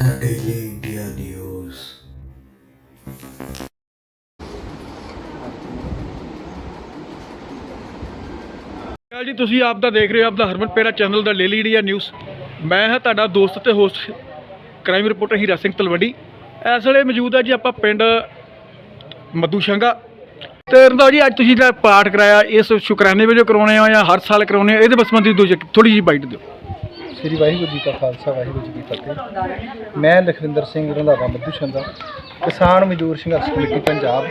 The Daily India News. ਕਾਲ ਜੀ, ਤੁਸੀਂ ਆਪ ਦਾ ਦੇਖ ਰਹੇ ਹੋ ਆਪ ਦਾ ਹਰਮਨ ਪੇਰਾ ਚੈਨਲ ਦਾ ਡੇਲੀ ਇੰਡੀਆ ਨਿਊਜ਼। ਮੈਂ ਹਾਂ ਤੁਹਾਡਾ ਦੋਸਤ ਤੇ host crime reporter Hira Singh Talwandi. ਇਸ ਵੇਲੇ ਮੌਜੂਦ ਹੈ ਜੀ ਆਪਾਂ ਪਿੰਡ ਮੱਦੂ ਸ਼ੰਗਾ। ਤੇ ਰੰਦਾ ਜੀ, ਅੱਜ ਤੁਸੀਂ ਜਿਹੜਾ ਪਾਠ ਕਰਾਇਆ, ਇਸ ਸ਼ੁਕਰਾਨੇ ਵਜੋਂ ਕਰਾਉਣੇ ਆ ਜਾਂ ਹਰ ਸਾਲ ਕਰਾਉਣੇ ਆ ਇਹਦੇ ਸੰਬੰਧੀ ਦੋ ਥੋੜੀ ਜਿਹੀ ਬਾਈਟ ਦਿਓ। ਸ੍ਰੀ ਵਾਹਿਗੁਰੂ ਜੀ ਕਾ ਖਾਲਸਾ ਵਾਹਿਗੁਰੂ ਜੀ ਕੀ ਫਤਿਹ। ਮੈਂ ਲਖਵਿੰਦਰ ਸਿੰਘ ਰੰਧਾਵਾ ਮੱਧੂ ਸ਼ੰਦਾ ਕਿਸਾਨ ਮਜ਼ਦੂਰ ਸੰਘਰਸ਼ ਕਮੇਟੀ ਪੰਜਾਬ।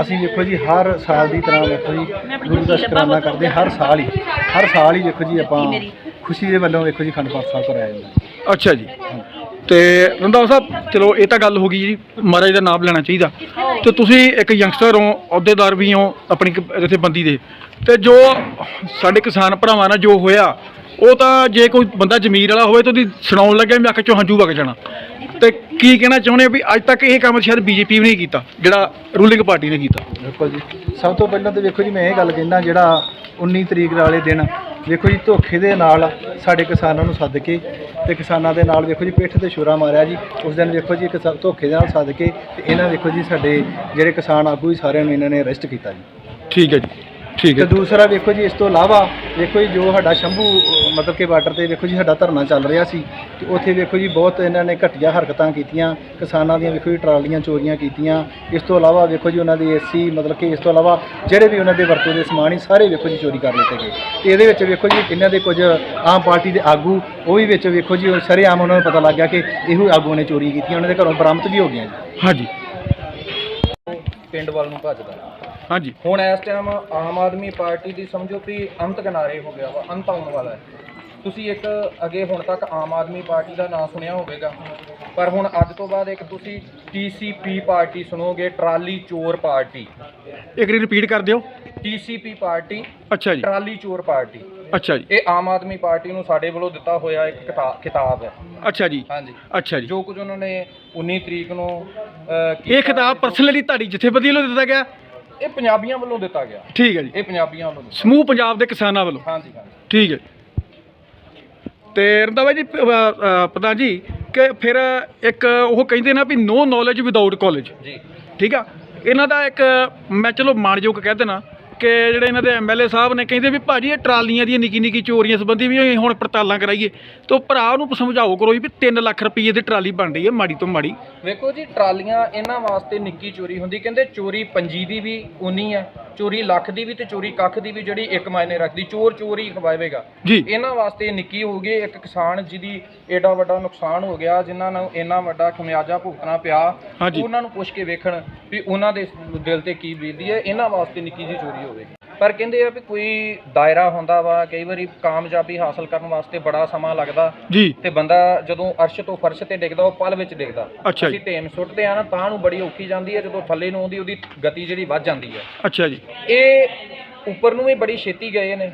ਅਸੀਂ ਵੇਖੋ ਜੀ ਹਰ ਸਾਲ ਦੀ ਤਰ੍ਹਾਂ ਵੇਖੋ ਜੀ ਗੁਰੂ ਦਾ ਸ਼ੁਕਰਾਨਾ ਕਰਦੇ ਹਾਂ, ਹਰ ਸਾਲ ਹੀ ਹਰ ਸਾਲ ਹੀ ਵੇਖੋ ਜੀ ਆਪਾਂ ਖੁਸ਼ੀ ਦੇ ਵੱਲੋਂ ਵੇਖੋ ਜੀ ਖੰਡ ਪਾਠ ਸਾਹਿਬ ਕਰਾਇਆ ਜਾਂਦਾ ਅੱਛਾ ਜੀ। ਤੇ ਰੰਧਾਵਾ ਸਾਹਿਬ ਚਲੋ ਇਹ ਤਾਂ ਗੱਲ ਹੋ ਗਈ ਜੀ ਮਹਾਰਾਜ ਦਾ ਨਾਮ ਲੈਣਾ ਚਾਹੀਦਾ। ਤੇ ਤੁਸੀਂ ਇੱਕ ਯੰਗਸਟਰ ਹੋ ਅਹੁਦੇਦਾਰ ਵੀ ਹੋ ਆਪਣੀ ਜਥੇਬੰਦੀ ਦੇ। ਤੇ ਜੋ ਸਾਡੇ ਕਿਸਾਨ ਭਰਾਵਾਂ ਨਾਲ ਜੋ ਹੋਇਆ ਉਹ ਤਾਂ ਜੇ ਕੋਈ ਬੰਦਾ ਜ਼ਮੀਰ ਵਾਲਾ ਹੋਵੇ ਤਾਂ ਉਹਦੀ ਸੁਣਾਉਣ ਲੱਗਿਆ ਵੀ ਅੱਖ ਚੋਂ ਹੰਝੂ ਵਗ ਜਾਣਾ। ਤੇ ਕੀ ਕਹਿਣਾ ਚਾਹੁੰਦੇ ਹੋ ਵੀ ਅੱਜ ਤੱਕ ਇਹ ਕੰਮ ਸ਼ਾਇਦ ਬੀਜੇਪੀ ਵੀ ਨਹੀਂ ਕੀਤਾ ਜਿਹੜਾ ਰੂਲਿੰਗ ਪਾਰਟੀ ਨੇ ਕੀਤਾ? ਬਿਲਕੁਲ ਜੀ ਸਭ ਤੋਂ ਪਹਿਲਾਂ ਤਾਂ ਵੇਖੋ ਜੀ ਮੈਂ ਇਹ ਗੱਲ ਕਹਿੰਦਾ ਜਿਹੜਾ 19 ਤਰੀਕ ਵਾਲੇ ਦਿਨ ਵੇਖੋ ਜੀ ਧੋਖੇ ਦੇ ਨਾਲ ਸਾਡੇ ਕਿਸਾਨਾਂ ਨੂੰ ਸੱਦ ਕੇ ਤੇ ਕਿਸਾਨਾਂ ਦੇ ਨਾਲ ਵੇਖੋ ਜੀ ਪਿੱਠ ਤੇ ਛੁਰਾ ਮਾਰਿਆ ਜੀ। ਉਸ ਦਿਨ ਵੇਖੋ ਜੀ ਇੱਕ ਧੋਖੇ ਦੇ ਨਾਲ ਸੱਦ ਕੇ ਤੇ ਇਹਨਾਂ ਵੇਖੋ ਜੀ ਸਾਡੇ ਜਿਹੜੇ ਕਿਸਾਨ ਆਗੂ ਹੀ ਸਾਰਿਆਂ ਨੂੰ ਇਹਨਾਂ ਨੇ ਅਰੈਸਟ ਕੀਤਾ ਜੀ। ਠੀਕ ਹੈ ਜੀ। ਠੀਕ ਤੇ ਹੈ ਦੂਸਰਾ ਵੇਖੋ ਜੀ ਇਸ ਤੋਂ ਇਲਾਵਾ ਵੇਖੋ ਜੀ ਜੋ ਸਾਡਾ ਸ਼ੰਭੂ ਅਹ, ਮਤਲਬ ਕਿ ਬਾਰਡਰ ਤੇ ਵੇਖੋ ਜੀ ਸਾਡਾ ਧਰਨਾ ਚੱਲ ਰਿਹਾ ਸੀ। ਤੇ ਉੱਥੇ ਵੇਖੋ ਜੀ ਬਹੁਤ ਇਹਨਾਂ ਨੇ ਘਟੀਆ ਹਰਕਤਾਂ ਕੀਤੀਆਂ ਕਿਸਾਨਾਂ ਦੀਆਂ ਵੇਖੋ ਜੀ ਟਰਾਲੀਆਂ ਚੋਰੀਆਂ ਕੀਤੀਆਂ। ਇਸ ਤੋਂ ਇਲਾਵਾ ਵੇਖੋ ਜੀ ਉਹਨਾਂ ਦੇ ਏਸੀ ਮਤਲਬ ਕਿ ਇਸ ਤੋਂ ਇਲਾਵਾ ਜਿਹੜੇ ਵੀ ਉਹਨਾਂ ਦੇ ਵਰਤੋਂ ਦੇ ਸਮਾਨ ਸੀ ਸਾਰੇ ਵੇਖੋ ਜੀ ਚੋਰੀ ਕਰ ਲਿੱਤੇ ਗਏ। ਤੇ ਇਹਦੇ ਵਿੱਚ ਵੇਖੋ ਜੀ ਇਹਨਾਂ ਦੇ ਕੁਝ ਆਮ ਪਾਰਟੀ ਦੇ ਆਗੂ ਉਹ ਵੀ ਵਿੱਚ ਵੇਖੋ ਜੀ ਸਰੇਆਮ ਉਹਨਾਂ ਨੂੰ ਪਤਾ ਲੱਗ ਗਿਆ ਕਿ ਇਹੋ ਆਗੂਆਂ ਨੇ ਚੋਰੀ ਕੀਤੀਆਂ ਉਹਨਾਂ ਦੇ ਘਰੋਂ ਬਰਾਮਦ ਵੀ ਹੋ ਗਈਆਂ ਜੀ। ਹਾਂਜੀ। ਪਿੰਡ ਵੱਲ ਨੂੰ ਭੱਜਦਾ। ਹਾਂਜੀ। ਹੁਣ ਇਸ ਟਾਈਮ ਆਮ ਆਦਮੀ ਪਾਰਟੀ ਦੀ ਸਮਝੋ ਵੀ ਅੰਤ ਕਿਨਾਰੇ ਹੋ ਗਿਆ ਵਾ ਅੰਤ ਆਉਣ ਵਾਲਾ ਹੈ। ਤੁਸੀਂ ਇੱਕ ਅੱਗੇ ਹੁਣ ਤੱਕ ਆਮ ਆਦਮੀ ਪਾਰਟੀ ਦਾ ਨਾਮ ਸੁਣਿਆ ਹੋਵੇਗਾ। ਪਰ ਹੁਣ ਅੱਜ ਤੋਂ ਬਾਅਦ ਇੱਕ ਤੁਸੀਂ ਟੀਸੀਪੀ ਪਾਰਟੀ ਸੁਣੋਗੇ ਟਰਾਲੀ ਚੋਰ ਪਾਰਟੀ। ਇੱਕ ਵਾਰੀ ਰਿਪੀਟ ਕਰ ਦਿਓ। ਟੀਸੀਪੀ ਪਾਰਟੀ ਅੱਛਾ ਜੀ। ਟਰਾਲੀ ਚੋਰ ਪਾਰਟੀ। ਅੱਛਾ ਜੀ। ਇਹ ਆਮ ਆਦਮੀ ਪਾਰਟੀ ਨੂੰ ਸਾਡੇ ਵੱਲੋਂ ਦਿੱਤਾ ਹੋਇਆ ਇੱਕ ਕਿਤਾ- ਕਿਤਾਬ ਹੈ। ਅੱਛਾ ਜੀ। ਹਾਂਜੀ। ਅੱਛਾ ਜੀ। ਜੋ ਕੁਝ ਉਹਨਾਂ ਨੇ 19 ਤਰੀਕ ਨੂੰ ਅਹ, ਕੀਤਾ, ਇਹ ਖਿਤਾਬ ਪਰਸਨਲੀ ਤੁਹਾਡੀ ਜਥੇਬੰਦੀ ਵੱਲੋਂ ਦਿੱਤਾ ਗਿਆ? ਇਹ ਪੰਜਾਬੀਆਂ ਵੱਲੋਂ ਦਿੱਤਾ ਗਿਆ। ਠੀਕ ਹੈ ਜੀ। ਇਹ ਪੰਜਾਬੀਆਂ ਵੱਲੋਂ ਦਿੱਤਾ ਸਮੂਹ ਪੰਜਾਬ ਦੇ ਕਿਸਾਨਾਂ ਵੱਲੋਂ। ਹਾਂਜੀ ਹਾਂਜੀ। ਠੀਕ ਹੈ। ਤੇ ਰੰਦਾਵਾ ਜੀ ਪ- ਅ, ਅ, ਪ੍ਰਧਾਨ ਜੀ ਕਿ ਫਿਰ ਇੱਕ ਉਹ ਕਹਿੰਦੇ ਨਾ ਵੀ ਨੋ ਨੌਲੇਜ ਵਿਦਆਊਟ ਕਾਲਜ ਜੀ। ਠੀਕ ਆ। ਇਹਨਾਂ ਦਾ ਇੱਕ ਮੈਂ ਚਲੋ ਮਾਣਯੋਗ ਕਹਿ ਦੇਣਾ ਕਿ ਜਿਹੜੇ ਇਹਨਾਂ ਦੇ ਐਮਐਲਏ ਸਾਹਿਬ ਨੇ ਕਹਿੰਦੇ ਵੀ ਭਾਜੀ ਇਹ ਟਰਾਲੀਆਂ ਦੀਆਂ ਨਿੱਕੀ ਨਿੱਕੀ ਚੋਰੀਆਂ ਸੰਬੰਧੀ ਵੀ ਅਸੀਂ ਹੁਣ ਪੜਤਾਲਾਂ ਕਰਾਈਏ। ਤੇ ਭਰਾ ਨੂੰ ਸਮਝਾਓ ਕਰੋ ਵੀ 3 ਲੱਖ ਰੁਪਏ ਦੀ ਟਰਾਲੀ ਬਣ ਰਹੀ ਹੈ ਮਾੜੀ ਤੋਂ ਮਾੜੀ। ਵੇਖੋ ਜੀ ਟਰਾਲੀਆਂ ਇਹਨਾਂ ਵਾਸਤੇ ਨਿੱਕੀ ਚੋਰੀ ਹੁੰਦੀ ਕਹਿੰਦੇ ਚੋਰੀ ਪੰਜੀ ਦੀ ਵੀ ਉਨੀ ਆ ਚੋਰੀ ਲੱਖ ਦੀ ਵੀ ਤੇ ਚੋਰੀ ਕੱਖ ਦੀ ਵੀ ਜਿਹੜੀ ਇੱਕ ਮਾਇਨੇ ਰੱਖਦੀ ਚੋਰ ਚੋਰੀ ਖਵਾਵੇਗਾ। ਇਹਨਾਂ ਵਾਸਤੇ ਨਿੱਕੀ ਹੋਊਗੀ ਇੱਕ ਕਿਸਾਨ ਜਿਹਦੀ ਏਡਾ ਵੱਡਾ ਨੁਕਸਾਨ ਹੋ ਗਿਆ ਜਿਨ੍ਹਾਂ ਨੂੰ ਇੰਨਾ ਵੱਡਾ ਖਮਿਆਜਾ ਭੁਗਤਣਾ ਪਿਆ। ਉਹਨਾਂ ਨੂੰ ਪੁੱਛ ਕੇ ਵੇਖਣ ਵੀ ਉਹਨਾਂ ਦੇ ਦਿਲ ਤੇ ਕੀ ਬੀਤਦੀ ਹੈ ਇਹਨਾਂ ਵਾਸਤੇ ਨਿੱਕੀ ਜੀ ਚੋਰੀ ਹੋਵੇਗੀ ਪਰ ਕਹਿੰਦੇ ਆ ਵੀ ਕੋਈ ਦਾਇਰਾ ਹੁੰਦਾ ਵਾ ਕਈ ਵਾਰੀ ਕਾਮਯਾਬੀ ਹਾਸਲ ਕਰਨ ਵਾਸਤੇ ਬੜਾ ਸਮਾਂ ਲੱਗਦਾ। ਜੀ। ਤੇ ਬੰਦਾ ਜਦੋਂ ਅਰਸ਼ ਤੋਂ ਫਰਸ਼ ਤੇ ਡਿੱਗਦਾ ਉਹ ਪਲ ਵਿੱਚ ਡਿੱਗਦਾ। ਅੱਛਾ ਜੀ। ਅਸੀਂ ਟੇਮ ਸੁੱਟਦੇ ਆ ਨਾ ਤਾਂ ਨੂੰ ਬੜੀ ਔਖੀ ਜਾਂਦੀ ਹੈ ਜਦੋਂ ਥੱਲੇ ਨੂੰ ਆਉਂਦੀ ਉਹਦੀ ਗਤੀ ਜਿਹੜੀ ਵੱਧ ਜਾਂਦੀ ਹੈ। ਅੱਛਾ ਜੀ। ਇਹ ਉੱਪਰ ਨੂੰ ਵੀ ਬੜੀ ਛੇਤੀ ਗਏ ਨੇ।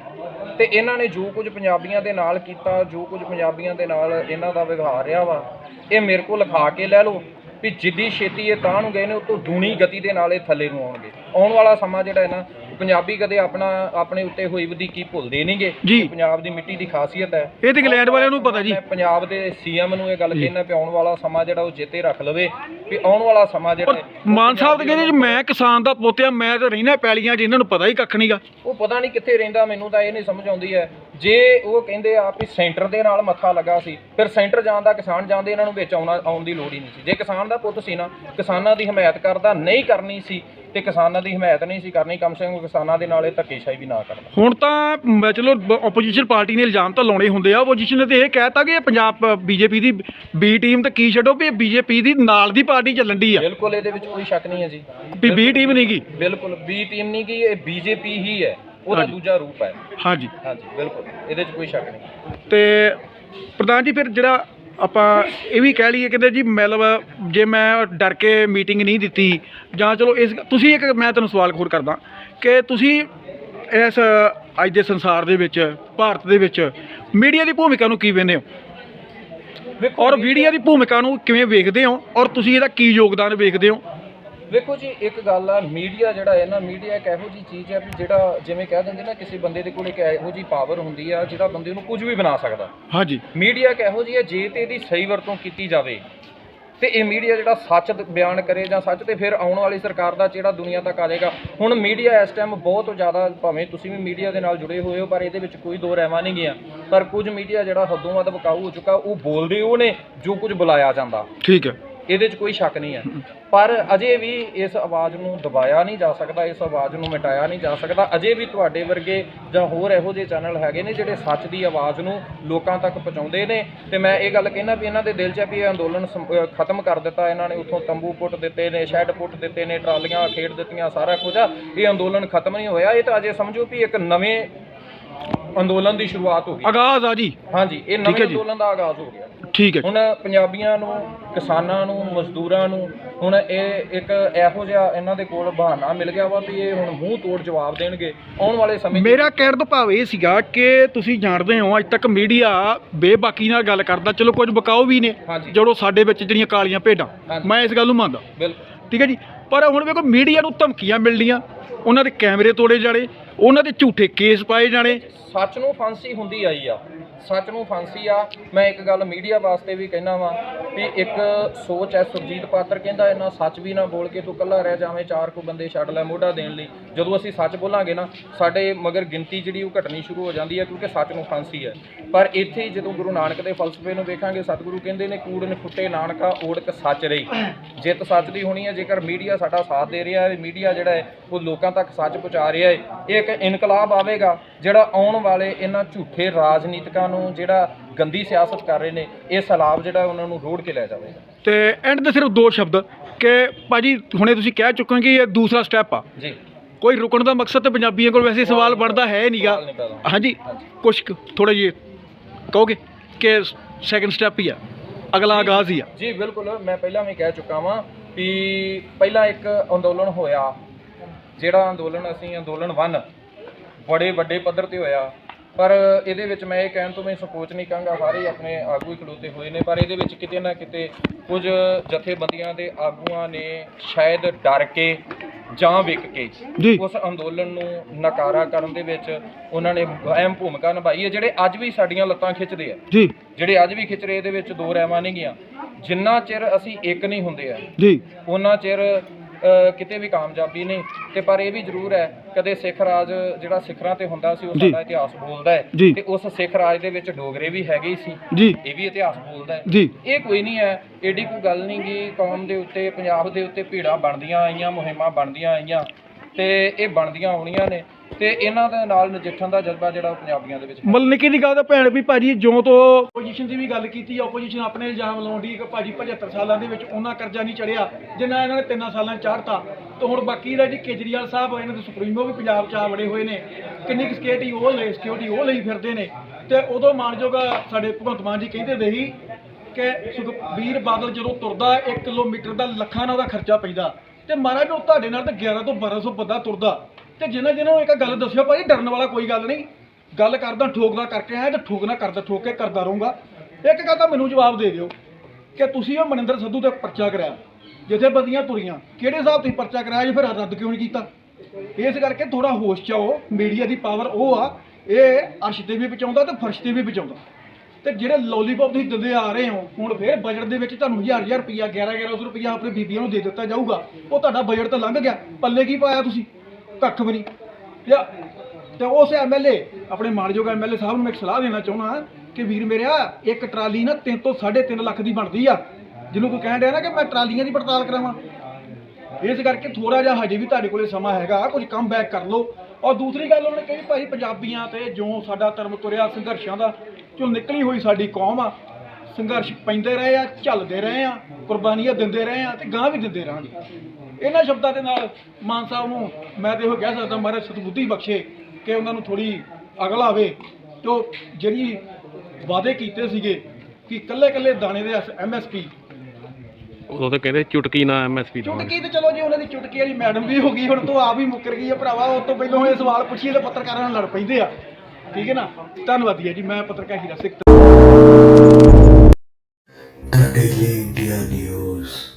ਤੇ ਇਹਨਾਂ ਨੇ ਜੋ ਕੁਝ ਪੰਜਾਬੀਆਂ ਦੇ ਨਾਲ ਕੀਤਾ ਜੋ ਕੁਝ ਪੰਜਾਬੀਆਂ ਦੇ ਨਾਲ ਇਹਨਾਂ ਦਾ ਵਿਵਹਾਰ ਰਿਹਾ ਵਾ ਇਹ ਮੇਰੇ ਕੋਲ ਲਿਖਾ ਕੇ ਲੈ ਲਓ ਵੀ ਜਿੱਦੀ ਛੇਤੀ ਇਹ ਤਾਂ ਨੂੰ ਗਏ ਨੇ ਉਹ ਤੋਂ ਦੂਣੀ ਗਤੀ ਦੇ ਨਾਲ ਇਹ ਥੱਲੇ ਨੂੰ ਆਉਣਗੇ। ਆਉਣ ਵਾਲਾ ਸਮਾਂ ਜਿਹੜਾ ਹੈ ਨਾ ਪੰਜਾਬੀ ਕਦੇ ਆਪਣਾ ਆਪਣੇ ਉੱਤੇ ਹੋਈ ਵਧੀਕੀ ਭੁੱਲਦੇ ਨਹੀਂਗੇ। ਜੀ। ਪੰਜਾਬ ਦੀ ਮਿੱਟੀ ਦੀ ਖਾਸੀਅਤ ਹੈ। ਇਹ ਤੇ ਇੰਗਲੈਂਡ ਵਾਲਿਆਂ ਨੂੰ ਪਤਾ ਜੀ। ਮੈਂ ਪੰਜਾਬ ਦੇ ਸੀਐਮ ਨੂੰ ਇਹ ਗੱਲ ਕਹਿਣਾ ਵੀ ਆਉਣ ਵਾਲਾ ਸਮਾਂ ਜਿਹੜਾ ਉਹ ਚੇਤੇ ਰੱਖ ਲਵੇ। ਵੀ ਆਉਣ ਵਾਲਾ ਸਮਾਂ ਜਿਹੜਾ ਮਾਨ ਸਾਹਿਬ ਤਾਂ ਕਹਿੰਦੇ ਜੀ ਮੈਂ ਕਿਸਾਨ ਦਾ ਪੋਤਿਆ ਮੈਂ ਤਾਂ ਰਹਿਣਾ ਪੈਲੀਆਂ 'ਚ ਇਹਨਾਂ ਨੂੰ ਪਤਾ ਹੀ ਕੱਖ ਨਹੀਂਗਾ ਉਹ ਪਤਾ ਨਹੀਂ ਕਿੱਥੇ ਰਹਿੰਦਾ ਮੈਨੂੰ ਤਾਂ ਇਹ ਨਹੀਂ ਸਮਝ ਆਉਂਦੀ ਹੈ। ਜੇ ਉਹ ਕਹਿੰਦੇ ਆ ਵੀ ਸੈਂਟਰ ਦੇ ਨਾਲ ਮੱਥਾ ਲੱਗਾ ਸੀ ਫਿਰ ਸੈਂਟਰ ਜਾਣ ਦਾ ਕਿਸਾਨ ਜਾਂਦੇ ਇਹਨਾਂ ਨੂੰ ਵਿੱਚ ਆਉਣਾ ਆਉਣ ਦੀ ਲੋੜ ਹੀ ਨਹੀਂ ਸੀ। ਜੇ ਕਿਸਾਨ ਦਾ ਪੁੱਤ ਸੀ ਨਾ ਕਿਸਾਨਾਂ ਦੀ ਹਮਾਇਤ ਕਰਦਾ ਨਹੀਂ ਕਰਨੀ ਸੀ ਤੇ ਕਿਸਾਨਾਂ ਦੀ ਹਮਾਇਤ ਨਹੀਂ ਸੀ ਕਰਨੀ ਕਮ ਸੇ ਕਮ ਕਿਸਾਨਾਂ ਦੇ ਨਾਲ ਇਹ ਧੱਕੇਸ਼ਾਹੀ ਵੀ ਨਾ ਕਰਦਾ ਹੁਣ ਤਾਂ ਮ, ਚਲੋ ਆਪੋਜੀਸ਼ਨ ਪਾਰਟੀ ਨੇ ਇਲਜ਼ਾਮ ਤਾਂ ਲਾਉਣੇ ਹੁੰਦੇ ਆ। ਆਪੋਜੀਸ਼ਨ ਨੇ ਤੇ ਇਹ ਕਹਿਤਾ ਕਿ ਇਹ ਪੰਜਾਬ ਬੀਜੇਪੀ ਦੀ ਬੀ ਟੀਮ ਤੇ ਕੀ ਛੱਡੋ ਵੀ ਬੀਜੇਪੀ ਦੀ ਨਾਲ ਦੀ ਪਾਰਟੀ ਚੱਲਣ ਦੀ ਆ। ਬਿਲਕੁਲ ਇਹਦੇ ਵਿੱਚ ਕੋਈ ਸ਼ੱਕ ਨਹੀਂ ਹੈ ਜੀ। ਵੀ ਬੀ ਟੀਮ ਨਹੀਂ ਗੀ ਬਿਲਕੁਲ ਬੀ ਟੀਮ ਨਹੀਂ ਕਿ ਇਹ ਬੀਜੇਪੀ ਹੀ ਹੈ। ਉਹਦਾ ਹਾਂਜੀ। ਦੂਜਾ ਰੂਪ ਹੈ। ਹਾਂਜੀ। ਹਾਂਜੀ ਬਿਲਕੁਲ ਇਹਦੇ 'ਚ ਕੋਈ ਸ਼ੱਕ ਨਹੀਂ। ਤੇ ਪ੍ਰਧਾਨ ਜੀ ਫਿਰ ਜਿਹੜਾ ਆਪਾਂ ਇਹ ਵੀ ਕਹਿ ਲਈਏ ਕਹਿੰਦੇ ਜੀ ਮਤਲਬ ਜੇ ਮੈਂ ਡਰ ਕੇ ਮੀਟਿੰਗ ਨਹੀਂ ਦਿੱਤੀ ਜਾਂ ਚਲੋ ਇਸ ਤੁਸੀਂ ਇੱਕ ਮੈਂ ਤੁਹਾਨੂੰ ਸਵਾਲ ਹੋਰ ਕਰਦਾ ਕਿ ਤੁਸੀਂ ਇਸ ਅੱਜ ਦੇ ਸੰਸਾਰ ਦੇ ਵਿੱਚ ਭਾਰਤ ਦੇ ਵਿੱਚ ਮੀਡੀਆ ਦੀ ਭੂਮਿਕਾ ਨੂੰ ਕੀ ਵੇਖਦੇ ਹੋ? ਔਰ ਮੀਡੀਆ ਦੀ ਭੂਮਿਕਾ ਨੂੰ ਕਿਵੇਂ ਵੇਖਦੇ ਹੋ? ਔਰ ਤੁਸੀਂ ਇਹਦਾ ਕੀ ਯੋਗਦਾਨ ਵੇਖਦੇ ਹੋ? ਵੇਖੋ ਜੀ ਇੱਕ ਗੱਲ ਆ ਮੀਡੀਆ ਜਿਹੜਾ ਹੈ ਨਾ ਮੀਡੀਆ ਇੱਕ ਇਹੋ ਜੀ ਚੀਜ਼ ਹੈ ਵੀ ਜਿਹੜਾ ਜਿਵੇਂ ਕਹਿ ਦਿੰਦੇ ਨਾ ਕਿਸੇ ਬੰਦੇ ਦੇ ਕੋਲ ਇੱਕ ਇਹੋ ਜੀ ਪਾਵਰ ਹੁੰਦੀ ਆ ਜਿਹੜਾ ਬੰਦੇ ਨੂੰ ਕੁਝ ਵੀ ਬਣਾ ਸਕਦਾ। ਹਾਂਜੀ। ਮੀਡੀਆ ਇੱਕ ਇਹੋ ਜੀ ਹੈ ਜੇ ਤੇ ਇਹਦੀ ਸਹੀ ਵਰਤੋਂ ਕੀਤੀ ਜਾਵੇ ਤੇ ਇਹ ਮੀਡੀਆ ਜਿਹੜਾ ਸੱਚ ਬਿਆਨ ਕਰੇ ਜਾਂ ਸੱਚ ਤੇ ਫਿਰ ਆਉਣ ਵਾਲੀ ਸਰਕਾਰ ਦਾ ਜਿਹੜਾ ਦੁਨੀਆ ਤੱਕ ਆ ਜਾਏਗਾ। ਹੁਣ ਮੀਡੀਆ ਇਸ ਟਾਈਮ ਬਹੁਤ ਜ਼ਿਆਦਾ ਭਾਵੇਂ ਤੁਸੀਂ ਵੀ ਮੀਡੀਆ ਦੇ ਨਾਲ ਜੁੜੇ ਹੋਏ ਹੋ ਪਰ ਇਹਦੇ ਵਿੱਚ ਕੋਈ ਦੋ ਰਹਿਮਾ ਨਹੀਂ ਗਿਆ ਪਰ ਕੁਝ ਮੀਡੀਆ ਜਿਹੜਾ ਹੱਦੋਂ ਵੱਧ ਵਿਕਾਊ ਹੋ ਚੁੱਕਾ ਉਹ ਬੋਲਦੇ ਉਹ ਨੇ ਜੋ ਕੁਝ ਬੁਲਾਇਆ ਜਾਂਦਾ। ਠੀਕ ਹੈ। ਇਹਦੇ 'ਚ ਕੋਈ ਸ਼ੱਕ ਨਹੀਂ ਹੈ। ਪਰ ਅਜੇ ਵੀ ਇਸ ਆਵਾਜ਼ ਨੂੰ ਦਬਾਇਆ ਨਹੀਂ ਜਾ ਸਕਦਾ ਇਸ ਆਵਾਜ਼ ਨੂੰ ਮਿਟਾਇਆ ਨਹੀਂ ਜਾ ਸਕਦਾ। ਅਜੇ ਵੀ ਤੁਹਾਡੇ ਵਰਗੇ ਜਾਂ ਹੋਰ ਇਹੋ ਜਿਹੇ ਚੈਨਲ ਹੈਗੇ ਨੇ ਜਿਹੜੇ ਸੱਚ ਦੀ ਆਵਾਜ਼ ਨੂੰ ਲੋਕਾਂ ਤੱਕ ਪਹੁੰਚਾਉਂਦੇ ਨੇ। ਤੇ ਮੈਂ ਇਹ ਗੱਲ ਕਹਿਣਾ ਵੀ ਇਹਨਾਂ ਦੇ ਦਿਲ 'ਚ ਵੀ ਇਹ ਅੰਦੋਲਨ ਖਤਮ ਕਰ ਦਿੱਤਾ ਇਹਨਾਂ ਨੇ ਉੱਥੋਂ ਤੰਬੂ ਪੁੱਟ ਦਿੱਤੇ ਨੇ ਸ਼ੈੱਡ ਪੁੱਟ ਦਿੱਤੇ ਨੇ ਟਰਾਲੀਆਂ ਖੇਡ ਦਿੱਤੀਆਂ ਸਾਰਾ ਕੁਝ ਆ। ਇਹ ਅੰਦੋਲਨ ਖਤਮ ਨਹੀਂ ਹੋਇਆ। ਇਹ ਤਾਂ ਅਜੇ ਸਮਝੋ ਵੀ ਇੱਕ ਨਵੇਂ ਅੰਦੋਲਨ ਦੀ ਸ਼ੁਰੂਆਤ ਹੋ ਗਈ। ਆਗਾਜ਼ ਆ ਜੀ। ਹਾਂਜੀ ਇਹ ਨਵੇਂ। ਅੰਦੋਲਨ ਦਾ ਆਗਾਜ਼ ਹੋ ਗਿਆ। ਠੀਕ ਹੈ। ਹੁਣ ਪੰਜਾਬੀਆਂ ਨੂੰ ਕਿਸਾਨਾਂ ਨੂੰ ਮਜ਼ਦੂਰਾਂ ਨੂੰ ਹੁਣ ਇਹ ਇੱਕ ਇਹੋ ਜਿਹਾ ਇਹਨਾਂ ਦੇ ਕੋਲ ਬਹਾਨਾ ਮਿਲ ਗਿਆ ਵਾ ਵੀ ਇਹ ਹੁਣ ਮੂੰਹ ਤੋੜ ਜਵਾਬ ਦੇਣਗੇ। ਆਉਣ ਵਾਲੇ ਸਮੇਂ 'ਚ ਮੇਰਾ ਕਹਿਣ ਤੋਂ ਭਾਵ ਇਹ ਸੀਗਾ ਕਿ ਤੁਸੀਂ ਜਾਣਦੇ ਹੋ ਅੱਜ ਤੱਕ ਮੀਡੀਆ ਬੇਬਾਕੀ ਨਾਲ ਗੱਲ ਕਰਦਾ ਚਲੋ ਕੁਝ ਬਕਾਓ ਵੀ ਨੇ ਹਾਂਜੀ। ਜਿਹੜੋ ਸਾਡੇ ਵਿੱਚ ਜਿਹੜੀਆਂ ਕਾਲੀਆਂ ਭੇਡਾਂ ਹਾਂਜੀ। ਮੈਂ ਇਸ ਗੱਲ ਨੂੰ ਮੰਨਦਾ। ਬਿਲਕੁਲ। ਠੀਕ ਹੈ ਜੀ? ਪਰ ਹੁਣ ਵੇਖੋ, ਮੀਡੀਆ ਨੂੰ ਧਮਕੀਆਂ ਮਿਲਣੀਆਂ, ਉਹਨਾਂ ਦੇ ਕੈਮਰੇ ਤੋੜੇ ਜਾਣੇ, ਉਹਨਾਂ ਦੇ ਝੂਠੇ ਕੇਸ ਪਾਏ ਜਾਣੇ। ਸੱਚ ਨੂੰ ਫਾਂਸੀ ਹੁੰਦੀ ਆਈ ਆ। ਸੱਚ ਨੂੰ ਫਾਂਸੀ ਆ। ਮੈਂ ਇੱਕ ਗੱਲ ਮੀਡੀਆ ਵਾਸਤੇ ਵੀ ਕਹਿਣਾ ਵਾਂ ਵੀ ਇੱਕ ਸੋਚ ਐ, ਸੁਰਜੀਤ ਪਾਤਰ ਕਹਿੰਦਾ ਇੰਨਾ ਸੱਚ ਵੀ ਨਾ ਬੋਲ ਕੇ ਤੂੰ ਕੱਲਾ ਰਹਿ ਜਾਵੇਂ, ਚਾਰ ਕੋ ਬੰਦੇ ਛੱਡ ਲੈ ਮੋਢਾ ਦੇਣ ਲਈ। ਜਦੋਂ ਅਸੀਂ ਸੱਚ ਬੋਲਾਂਗੇ ਨਾ, ਸਾਡੇ ਮਗਰ ਗਿਣਤੀ ਜਿਹੜੀ ਉਹ ਘਟਣੀ ਸ਼ੁਰੂ ਹੋ ਜਾਂਦੀ ਹੈ ਕਿਉਂਕਿ ਸੱਚ ਨੂੰ ਫਾਂਸੀ ਹੈ ਪਰ ਇੱਥੇ ਜਦੋਂ ਗੁਰੂ ਨਾਨਕ ਦੇ ਫਲਸਫੇ ਨੂੰ ਵੇਖਾਂਗੇ, ਸਤਿਗੁਰੂ ਕਹਿੰਦੇ ਨੇ ਕੂੜਨ ਫੁੱਟੇ ਨਾਨਕਾ, ਓੜਕ ਸੱਚ ਰਹੀ। ਜਿੱਤ ਸੱਚ ਦੀ ਹੋਣੀ ਹੈ ਜੇਕਰ ਮੀਡੀਆ ਸਾਡਾ ਸਾਥ ਦੇ ਰਿਹਾ ਹੈ ਮੀਡੀਆ ਜਿਹੜਾ ਹੈ ਉਹ ਲੋਕਾਂ ਤੱਕ ਸੱਚ ਪਹੁੰਚਾ ਰਿਹਾ ਹੈ। ਇਹ ਇੱਕ ਇਨਕਲਾਬ ਆਵੇਗਾ ਜਿਹੜਾ ਆਉਣ ਵਾਲੇ ਇਹਨਾਂ ਝੂਠੇ ਰਾਜਨੀਤਿਕਾਂ ਨੂੰ ਜਿਹੜਾ ਗੰਦੀ ਸਿਆਸਤ ਕਰ ਰਹੇ ਨੇ ਇਹ ਸਲਾਬ ਜਿਹੜਾ ਉਹਨਾਂ ਨੂੰ ਰੋੜ ਕੇ ਲੈ ਜਾਵੇਗਾ। ਤੇ ਐਂਡ ਦੇ ਸਿਰਫ ਦੋ ਸ਼ਬਦ ਕਿ ਭਾਜੀ ਹੁਣੇ ਤੁਸੀਂ ਕਹਿ ਚੁੱਕੇ ਹੋ ਕਿ ਇਹ ਦੂਸਰਾ ਸਟੈਪ ਆ। ਜੀ। ਕੋਈ ਰੁਕਣ ਦਾ ਮਕਸਦ ਤੇ ਪੰਜਾਬੀਆਂ ਕੋਲ ਵੈਸੇ ਸਵਾਲ ਬਣਦਾ ਹੈ ਨਹੀਂਗਾ। ਹਾਂਜੀ ਕੁਝ ਥੋੜਾ ਜਿਹਾ ਕਹੋਗੇ ਕਿ ਸੈਕੰਡ ਸਟੈਪ ਹੀ ਆ ਅਗਲਾ ਆਗਾਜ਼ ਹੀ ਆ। ਜੀ ਬਿਲਕੁਲ ਮੈਂ ਪਹਿਲਾਂ ਵੀ ਕਹਿ ਚੁੱਕਾ ਵਾਂ ਵੀ ਪਹਿਲਾਂ ਇੱਕ ਅੰਦੋਲਨ ਹੋਇਆ ਜਿਹੜਾ ਅੰਦੋਲਨ ਅਸੀਂ ਅੰਦੋਲਨ 1 ਬੜੇ ਵੱਡੇ ਪੱਧਰ ਤੇ ਹੋਇਆ। ਪਰ ਇਹਦੇ ਵਿੱਚ ਮੈਂ ਇਹ ਕਹਿਣ ਤੋਂ ਮੈਂ ਸੰਕੋਚ ਨਹੀਂ ਕਹਾਂਗਾ ਸਾਰੇ ਆਪਣੇ ਆਗੂ ਹੀ ਖਲੋਤੇ ਹੋਏ ਨੇ ਪਰ ਇਹਦੇ ਵਿੱਚ ਕਿਤੇ ਨਾ ਕਿਤੇ ਕੁਝ ਜਥੇਬੰਦੀਆਂ ਦੇ ਆਗੂਆਂ ਨੇ ਸ਼ਾਇਦ ਡਰ ਕੇ ਜਾਂ ਵਿਕ ਕੇ ਉਸ ਅੰਦੋਲਨ ਨੂੰ ਨਕਾਰਾ ਕਰਨ ਦੇ ਵਿੱਚ ਉਹਨਾਂ ਨੇ ਅਹਿਮ ਭੂਮਿਕਾ ਨਿਭਾਈ ਹੈ ਜਿਹੜੇ ਅੱਜ ਵੀ ਸਾਡੀਆਂ ਲੱਤਾਂ ਖਿੱਚਦੇ ਆ। ਜੀ। ਜਿਹੜੇ ਅੱਜ ਵੀ ਖਿੱਚ ਰਹੇ ਇਹਦੇ ਵਿੱਚ ਦੋ ਰਹਿਮਾਂ ਨਹੀਂ ਗਿਆ ਜਿੰਨਾ ਚਿਰ ਅਸੀਂ ਇੱਕ ਨਹੀਂ ਹੁੰਦੇ ਆ ਜੀ। ਉਹਨਾਂ ਚਿਰ ਅ, ਕਿਤੇ ਵੀ ਕਾਮਯਾਬੀ ਨਹੀਂ। ਤੇ ਪਰ ਇਹ ਵੀ ਜ਼ਰੂਰ ਹੈ ਕਦੇ ਸਿੱਖ ਰਾਜ ਜਿਹੜਾ ਸਿੱਖਰਾਂ ਤੇ ਹੁੰਦਾ ਸੀ ਉਹ ਜੀ। ਸਾਡਾ ਇਤਿਹਾਸ ਬੋਲਦਾ ਜੀ। ਹੈ ਤੇ ਉਸ ਸਿੱਖ ਰਾਜ ਦੇ ਵਿੱਚ ਡੋਗਰੇ ਵੀ ਹੈਗੇ ਹੀ ਸੀ। ਜੀ। ਇਹ ਵੀ ਇਤਿਹਾਸ ਬੋਲਦਾ ਹੈ। ਜੀ। ਇਹ ਕੋਈ ਨਹੀਂ ਹੈ ਏਡੀ ਕੋਈ ਗੱਲ ਨਹੀਂ ਗੀ ਕੌਮ ਦੇ ਉੱਤੇ ਪੰਜਾਬ ਦੇ ਉੱਤੇ ਭੀੜਾਂ ਬਣਦੀਆਂ ਆਈਆਂ ਮੁਹਿੰਮਾਂ ਬਣਦੀਆਂ ਆਈਆਂ। ਤੇ ਇਹ ਬਣਦੀਆਂ ਆਉਣੀਆਂ ਨੇ। ਤੇ ਇਹਨਾਂ ਦੇ ਨਾਲ ਨਜਿੱਠਣ ਦਾ ਜਜ਼ਬਾ ਜਿਹੜਾ ਉਹ ਪੰਜਾਬੀਆਂ ਦੇ ਵਿੱਚ ਹੈ। ਮਤਲਬ ਨਿੱਕੀ ਦੀ ਗੱਲ ਤਾਂ ਭੈਣ ਵੀ ਭਾਜੀ ਜਿਉਂ ਤੋਂ ਆਪੋਜੀਸ਼ਨ ਦੀ ਵੀ ਗੱਲ ਕੀਤੀ ਆਪੋਜੀਸ਼ਨ ਆਪਣੇ ਇਲਜ਼ਾਮ ਲਾਉਂਦੀ ਕਿ ਭਾਜੀ 75 ਸਾਲਾਂ ਦੇ ਵਿੱਚ ਉਹਨਾਂ ਕਰਜ਼ਾ ਨਹੀਂ ਚੜਿਆ, ਜਿੰਨਾ ਇਹਨਾਂ ਨੇ ਤਿੰਨਾਂ ਸਾਲਾਂ ਚਾੜਤਾ ਤੇ ਹੁਣ ਬਾਕੀ ਦਾ ਜੀ ਕੇਜਰੀਵਾਲ ਸਾਹਿਬ, ਇਹਨਾਂ ਦੇ ਸੁਪਰੀਮੋ ਵੀ ਪੰਜਾਬ 'ਚ ਆ ਵੜੇ ਹੋਏ ਨੇ। ਕਿੰਨੀ ਸਿਕਿਉਰਿਟੀ ਉਹ ਲਈ ਸਿਕਿਉਰਿਟੀ ਉਹ ਲਈ ਫਿਰਦੇ ਨੇ। ਤੇ ਉਦੋਂ ਮਾਨਯੋਗ ਸਾਡੇ ਭਗਵੰਤ ਮਾਨ ਜੀ ਕਹਿੰਦੇ ਦੇ ਸੀ ਕਿ ਸੁਖਬੀਰ ਬਾਦਲ ਜਦੋਂ ਤੁਰਦਾ 1 ਕਿਲੋਮੀਟਰ ਦਾ ਲੱਖਾਂ ਨਾਲ ਉਹਦਾ ਖਰਚਾ ਪੈਂਦਾ। ਤੇ ਮਹਾਰਾਜ ਉਹ ਤੁਹਾਡੇ ਨਾਲ ਤਾਂ 11 ਤੋਂ 1200 ਬੰਦਾ ਤੁਰਦਾ। ਤੇ ਜਿਨ੍ਹਾਂ ਜਿਨ੍ਹਾਂ ਨੂੰ ਇੱਕ ਗੱਲ ਦੱਸਿਓ ਭਾਈ ਡਰਨ ਵਾਲਾ ਕੋਈ ਗੱਲ ਨਹੀਂ। ਗੱਲ ਕਰਦਾ, ਠੋਕਦਾ ਕਰਕੇ ਆਇਆ ਤੇ ਠੋਕਣਾ ਕਰਦਾ, ਠੋਕ ਕੇ ਕਰਦਾ ਰਹੂੰਗਾ। ਇੱਕ ਗੱਲ ਤਾਂ ਮੈਨੂੰ ਜਵਾਬ ਦੇ ਦਿਓ ਕਿ ਤੁਸੀਂ ਉਹ ਮਨਿੰਦਰ ਸਿੱਧੂ ਤੇ ਪਰਚਾ ਕਰਾਇਆ ਜਿੱਥੇ ਬੰਦੀਆਂ ਤੁਰੀਆਂ। ਕਿਹੜੇ ਹਿਸਾਬ ਤੇ ਪਰਚਾ ਕਰਾਇਆ ਜੀ ਫਿਰ ਰੱਦ ਕਿਉਂ ਨਹੀਂ ਕੀਤਾ? ਇਸ ਕਰਕੇ ਥੋੜਾ ਹੋਸ਼ ਚ ਆਓ ਮੀਡੀਆ ਦੀ ਪਾਵਰ ਉਹ ਆ, ਇਹ ਅਰਸ਼ ਤੇ ਵੀ ਬਚਾਉਂਦਾ ਤੇ ਫਰਸ਼ ਤੇ ਵੀ ਬਚਾਉਂਦਾ। ਤੇ ਜਿਹੜੇ ਲੋਲੀਪੌਪ ਤੁਸੀਂ ਦਿੰਦੇ ਆ ਰਹੇ ਹੋ, ਹੁਣ ਫੇਰ ਬਜਟ ਦੇ ਵਿੱਚ ਤੁਹਾਨੂੰ 1000 1000 ਰੁਪਿਆ 11 1100 ਰੁਪਿਆ ਆਪਣੇ ਬੀਬੀਆਂ ਨੂੰ ਦੇ ਦਿੱਤਾ ਜਾਊਗਾ। ਉਹ ਤੁਹਾਡਾ ਬਜਟ ਤਾਂ ਲੰਘ ਗਿਆ, ਪੱਲੇ ਕੀ ਪਾਇਆ ਤੁਸੀਂ? ਕੱਖ ਵੀ ਨਹੀਂ। ਜਾਂ ਤੇ ਉਸ ਐਮਐਲਏ ਆਪਣੇ ਮਾਨਯੋਗ ਐਮਐਲਏ ਸਾਹਿਬ ਨੂੰ ਮੈਂ ਇੱਕ ਸਲਾਹ ਦੇਣਾ ਚਾਹੁੰਦਾ ਕਿ ਵੀਰ ਮੇਰਿਆ, ਇੱਕ ਟਰਾਲੀ ਨਾ 3 ਤੋਂ 3.5 ਲੱਖ ਦੀ ਬਣਦੀ ਆ। ਜਿਹਨੂੰ ਕੋਈ ਕਹਿਣ ਡਿਆ ਨਾ ਕਿ ਮੈਂ ਟਰਾਲੀਆਂ ਦੀ ਪੜਤਾਲ ਕਰਾਵਾਂ। ਇਸ ਕਰਕੇ ਥੋੜਾ ਜਿਹਾ ਹਜੇ ਵੀ ਤੁਹਾਡੇ ਕੋਲੇ ਸਮਾਂ ਹੈਗਾ, ਕੁਝ ਕੰਮ ਬੈਕ ਕਰ ਲਓ। ਔਰ ਦੂਸਰੀ ਗੱਲ ਉਹਨੇ ਕਹੀ, ਭਾਈ ਪੰਜਾਬੀਆਂ ਤੇ ਜੋ ਸਾਡਾ ਧਰਮ ਤੁਰਿਆ ਸੰਘਰਸ਼ਾਂ ਦਾ ਜੋ ਨਿਕਲੀ ਹੋਈ ਸਾਡੀ ਕੌਮ ਆ। ਸੰਘਰਸ਼ ਪੈਂਦੇ ਰਹੇ ਆ ਚੱਲਦੇ ਰਹੇ ਆ ਕੁਰਬਾਨੀਆਂ ਦਿੰਦੇ ਰਹੇ ਆ ਤੇ ਗਾਂ ਵੀ ਦਿੰਦੇ ਰਹਾਂਗੇ। ਇਹਨਾਂ ਸ਼ਬਦਾਂ ਦੇ ਨਾਲ ਮਾਨ ਸਾਹਿਬ ਨੂੰ ਮੈਂ ਤੇ ਇਹੋ ਕਹਿ ਸਕਦਾ ਮਹਾਰਾਜ ਸਤਬੁੱਧੀ ਬਖਸ਼ੇ ਕਿ ਉਹਨਾਂ ਨੂੰ ਥੋੜੀ ਅਕਲ ਆਵੇ। ਤੇ ਉਹ ਜਿਹੜੀ ਵਾਅਦੇ ਕੀਤੇ ਸੀਗੇ ਕਿ ਕੱਲੇ ਕੱਲੇ ਦਾਣੇ ਦੇ ਐਮਐਸਪੀ ਉਦੋਂ ਤਾਂ ਕਹਿੰਦੇ ਚੁਟਕੀ ਨਾ ਐਮਐਸਪੀ ਚੁਟਕੀ ਤੇ ਚਲੋ ਜੀ ਉਹਨਾਂ ਦੀ ਚੁਟਕੀ ਵਾਲੀ ਮੈਡਮ ਵੀ ਹੋ ਗਈ ਹੁਣ ਤੋਂ ਆਪ ਹੀ ਮੁੱਕਰ ਗਈ ਹੈ ਭਰਾਵਾ ਉਸ ਤੋਂ ਪਹਿਲਾਂ ਇਹ ਸਵਾਲ ਪੁੱਛੀਏ ਤੇ ਪੱਤਰਕਾਰਾਂ ਨਾਲ ਲੜ ਪੈਂਦੇ ਆ। ਠੀਕ ਹੈ ਨਾ? ਧੰਨਵਾਦੀ ਹੈ ਜੀ ਮੈਂ ਪੱਤਰਕਾਰ Hira Singh Ah, and news.